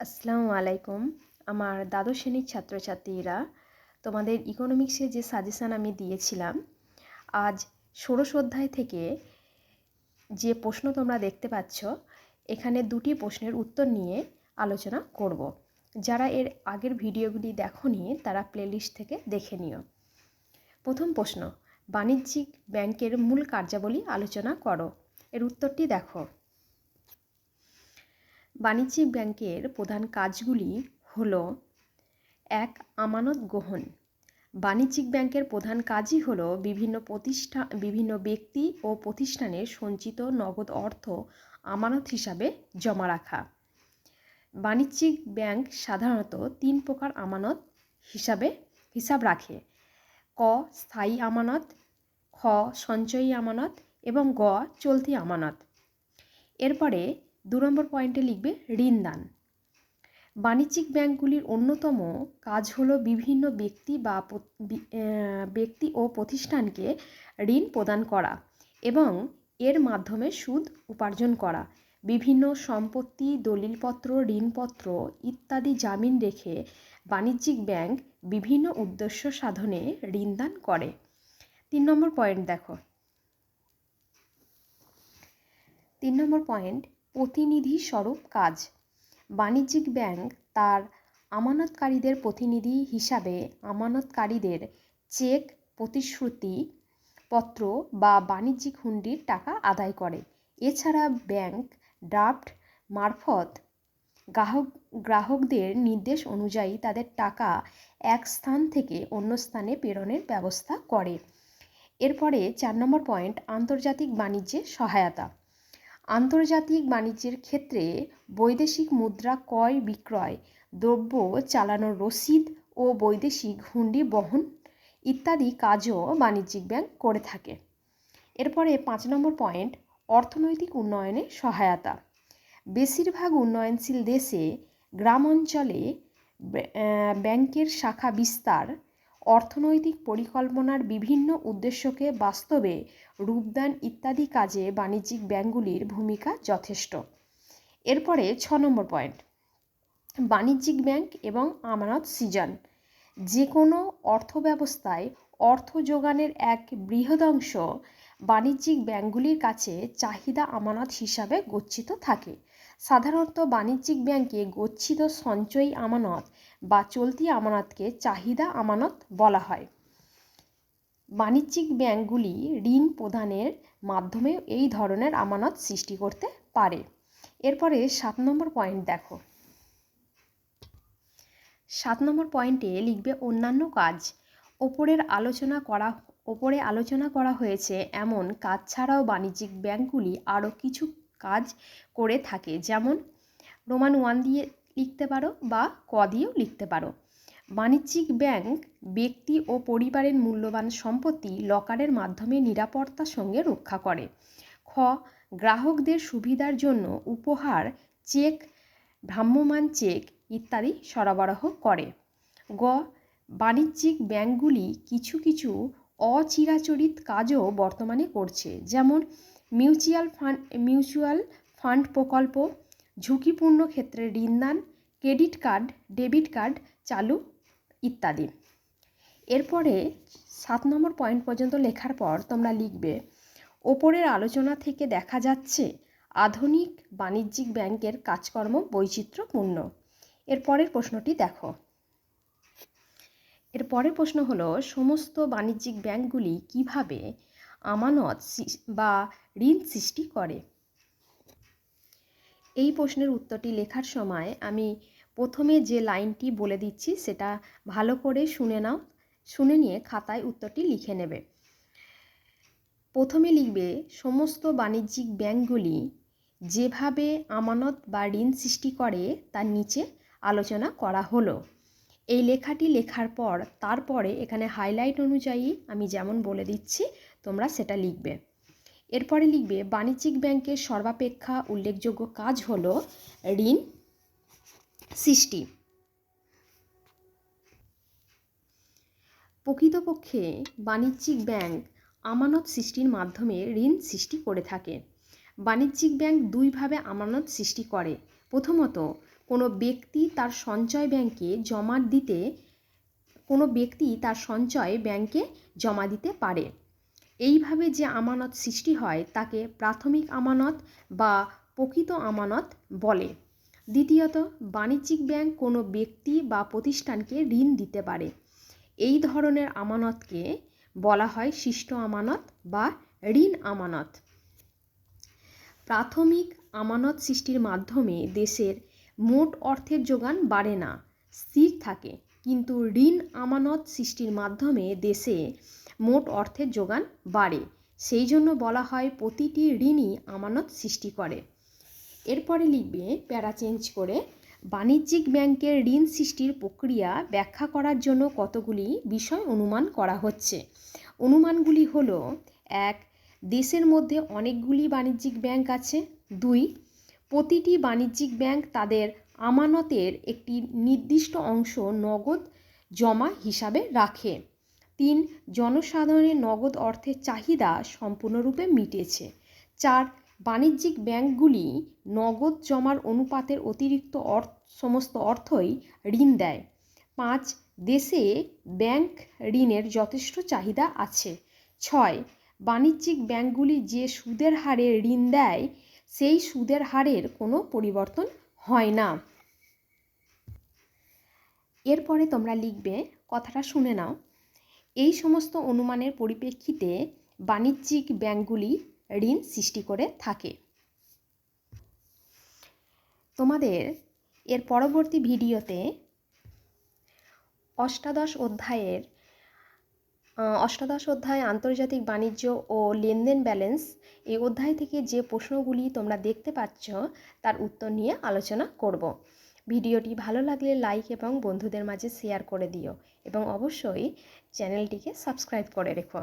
আসসালামু আলাইকুম। আমার দ্বাদশ শ্রেণির ছাত্রছাত্রীরা, তোমাদের ইকোনমিক্সে যে সাজেশান আমি দিয়েছিলাম, আজ ষোড়শ অধ্যায় থেকে যে প্রশ্ন তোমরা দেখতে পাচ্ছ, এখানে দুটি প্রশ্নের উত্তর নিয়ে আলোচনা করব। যারা এর আগের ভিডিওগুলি দেখোনি, তারা প্লেলিস্ট থেকে দেখে নিও। প্রথম প্রশ্ন, বাণিজ্যিক ব্যাংকের মূল কার্যাবলী আলোচনা করো। এর উত্তরটি দেখো। বাণিজ্যিক ব্যাংকের প্রধান কাজগুলি হল, এক, আমানত গ্রহণ। বাণিজ্যিক ব্যাংকের প্রধান কাজই হল বিভিন্ন প্রতিষ্ঠান বিভিন্ন ব্যক্তি ও প্রতিষ্ঠানের সঞ্চিত নগদ অর্থ আমানত হিসাবে জমা রাখা। বাণিজ্যিক ব্যাংক সাধারণত তিন প্রকার আমানত হিসাবে হিসাব রাখে। ক, স্থায়ী আমানত, খ, সঞ্চয়ী আমানত এবং গ, চলতি আমানত। এরপরে দু নম্বর পয়েন্টে লিখবে ঋণদান। বাণিজ্যিক ব্যাংকগুলির অন্যতম কাজ হলো বিভিন্ন ব্যক্তি বা ব্যক্তি ও প্রতিষ্ঠানকে ঋণ প্রদান করা এবং এর মাধ্যমে সুদ উপার্জন করা। বিভিন্ন সম্পত্তি, দলিলপত্র, ঋণপত্র ইত্যাদি জামিন রেখে বাণিজ্যিক ব্যাংক বিভিন্ন উদ্দেশ্য সাধনে ঋণদান করে। তিন নম্বর পয়েন্ট দেখো। তিন নম্বর পয়েন্ট প্রতিনিধি স্বরূপ কাজ। বাণিজ্যিক ব্যাংক তার আমানতকারীদের প্রতিনিধি হিসাবে আমানতকারীদের চেক, প্রতিশ্রুতি পত্র বা বাণিজ্যিক হুন্ডির টাকা আদায় করে। এছাড়া ব্যাংক ড্রাফট মারফত গ্রাহক, গ্রাহকদের নির্দেশ অনুযায়ী তাদের টাকা এক স্থান থেকে অন্য স্থানে প্রেরণের ব্যবস্থা করে। এরপরে চার নম্বর পয়েন্ট, আন্তর্জাতিক বাণিজ্যে সহায়তা। আন্তর্জাতিক বাণিজ্যের ক্ষেত্রে বৈদেশিক মুদ্রা ক্রয় বিক্রয়, দ্রব্য চালানোর রসিদ ও বৈদেশিক হুন্ডি বহন ইত্যাদি কাজও বাণিজ্যিক ব্যাংক করে থাকে। এরপরে পাঁচ নম্বর পয়েন্ট, অর্থনৈতিক উন্নয়নে সহায়তা। বেশিরভাগ উন্নয়নশীল দেশে গ্রাম অঞ্চলে ব্যাংকের শাখা বিস্তার অর্থনৈতিক পরিকল্পনার বিভিন্ন উদ্দেশ্যকে বাস্তবে রূপদান ইত্যাদি কাজে বাণিজ্যিক ব্যাংকগুলির ভূমিকা যথেষ্ট। এরপরে ছ নম্বর পয়েন্ট। বাণিজ্যিক ব্যাংক এবং আমানত সিজন। যে কোনো অর্থব্যবস্থায় অর্থ যোগানের এক বৃহদংশ বাণিজ্যিক ব্যাংকগুলির কাছে চাহিদা আমানত হিসাবে গচ্ছিত থাকে। সাধারণত বাণিজ্যিক ব্যাংকে গচ্ছিত সঞ্চয়ী আমানত বা চলতি আমানতকে চাহিদা আমানত বলা হয়। বাণিজ্যিক ব্যাংকগুলি ঋণ প্রদানের মাধ্যমে এই ধরনের আমানত সৃষ্টি করতে পারে। এরপরে সাত নম্বর পয়েন্ট দেখো। সাত নম্বর পয়েন্টে লিখবে অন্যান্য কাজ। ওপরের আলোচনা করা ওপরে আলোচনা করা হয়েছে, এমন কাজ ছাড়াও বাণিজ্যিক ব্যাংকগুলি আরও কিছু কাজ করে থাকে, যেমন রোমান ওয়ান দিয়ে লিখতে পারো বা ক দিয়েও লিখতে পারো। বাণিজ্যিক ব্যাংক ব্যক্তি ও পরিবারের মূল্যবান সম্পত্তি লকারের মাধ্যমে নিরাপত্তার সঙ্গে রক্ষা করে। খ, গ্রাহকদের সুবিধার জন্য উপহার, চেক ভ্রাম্যমান চেক ইত্যাদি সরবরাহ করে। গ, বাণিজ্যিক ব্যাংকগুলি কিছু কিছু অচিরাচরিত কাজও বর্তমানে করছে, যেমন মিউচুয়াল ফান্ড মিউচুয়াল ফান্ড প্রকল্প, ঝুঁকিপূর্ণ ক্ষেত্রে ঋণদান ক্রেডিট কার্ড, ডেবিট কার্ড চালু ইত্যাদি। এরপরে সাত নম্বর পয়েন্ট পর্যন্ত লেখার পর তোমরা লিখবে, ওপরের আলোচনা থেকে দেখা যাচ্ছে আধুনিক বাণিজ্যিক ব্যাংকের কাজকর্ম বৈচিত্র্যপূর্ণ। এরপরের প্রশ্নটি দেখো। এর পরের প্রশ্ন হলো, সমস্ত বাণিজ্যিক ব্যাংকগুলি কীভাবে আমানত বা ঋণ সৃষ্টি করে? এই প্রশ্নের উত্তরটি লেখার সময় আমি প্রথমে যে লাইনটি বলে দিচ্ছি সেটা ভালো করে শুনে নাও, শুনে নিয়ে খাতায় উত্তরটি লিখে নেবে। প্রথমে লিখবে, সমস্ত বাণিজ্যিক ব্যাংকগুলি যেভাবে আমানত বা ঋণ সৃষ্টি করে তার নিচে আলোচনা করা হলো। এই লেখাটি লেখার পর, তারপরে এখানে হাইলাইট অনুযায়ী আমি যেমন বলে দিচ্ছি, তোমরা সেটা লিখবে। এরপরে লিখবে, বাণিজ্যিক ব্যাংকের সর্বাপেক্ষা উল্লেখযোগ্য কাজ হলো ঋণ সৃষ্টি। প্রকৃতপক্ষে বাণিজ্যিক ব্যাংক আমানত সৃষ্টির মাধ্যমে ঋণ সৃষ্টি করে থাকে। বাণিজ্যিক ব্যাংক দুইভাবে আমানত সৃষ্টি করে। প্রথমত কোনো ব্যক্তি তার সঞ্চয় ব্যাংকে জমা দিতে, কোনো ব্যক্তি তার সঞ্চয় ব্যাংকে জমা দিতে পারে। এইভাবে যে আমানত সৃষ্টি হয়, তাকে প্রাথমিক আমানত বা প্রকৃত আমানত বলে। দ্বিতীয়ত, বাণিজ্যিক ব্যাংক কোনো ব্যক্তি বা প্রতিষ্ঠানকে ঋণ দিতে পারে। এই ধরনের আমানতকে বলা হয় শিষ্ট আমানত বা ঋণ আমানত। প্রাথমিক আমানত সৃষ্টির মাধ্যমে দেশের মোট অর্থের যোগান বাড়ে না, স্থির থাকে। কিন্তু ঋণ আমানত সৃষ্টির মাধ্যমে দেশে মোট অর্থের যোগান বাড়ে। সেই জন্য বলা হয় প্রতিটি ঋণই আমানত সৃষ্টি করে। এরপরে লিখবে, প্যারা চেঞ্জ করে, বাণিজ্যিক ব্যাংকের ঋণ সৃষ্টির প্রক্রিয়া ব্যাখ্যা করার জন্য কতগুলি বিষয় অনুমান করা হচ্ছে? অনুমানগুলি হলো, এক, দেশের মধ্যে অনেকগুলি বাণিজ্যিক ব্যাংক আছে। দুই প্রতিটি বাণিজ্যিক ব্যাংক তাদের আমানতের একটি নির্দিষ্ট অংশ নগদ জমা হিসাবে রাখে। তিন, জনসাধারণের নগদ অর্থের চাহিদা সম্পূর্ণরূপে মিটেছে। চার, বাণিজ্যিক ব্যাংকগুলি নগদ জমার অনুপাতের অতিরিক্ত অর্থ, সমস্ত অর্থই ঋণ দেয়। পাঁচ, দেশে ব্যাংক ঋণের যথেষ্ট চাহিদা আছে। ছয়, বাণিজ্যিক ব্যাংকগুলি যে সুদের হারে ঋণ দেয় সেই সুদের হারের কোনো পরিবর্তন হয় না। এরপরে তোমরা লিখবে, কথাটা শুনে নাও। এই সমস্ত অনুমানের পরিপ্রেক্ষিতে বাণিজ্যিক ব্যাংকগুলি ঋণ সৃষ্টি করে থাকে। তোমাদের এর পরবর্তী ভিডিওতে অষ্টাদশ অধ্যায়ের অষ্টাদশ অধ্যায় আন্তর্জাতিক বাণিজ্য ও লেনদেন ব্যালেন্স এই অধ্যায় থেকে যে প্রশ্নগুলি তোমরা দেখতে পাচ্ছ, তার উত্তর নিয়ে আলোচনা করব। ভিডিওটি ভালো লাগলে লাইক এবং বন্ধুদের মাঝে শেয়ার করে দিও এবং অবশ্যই চ্যানেলটিকে সাবস্ক্রাইব করে রেখো।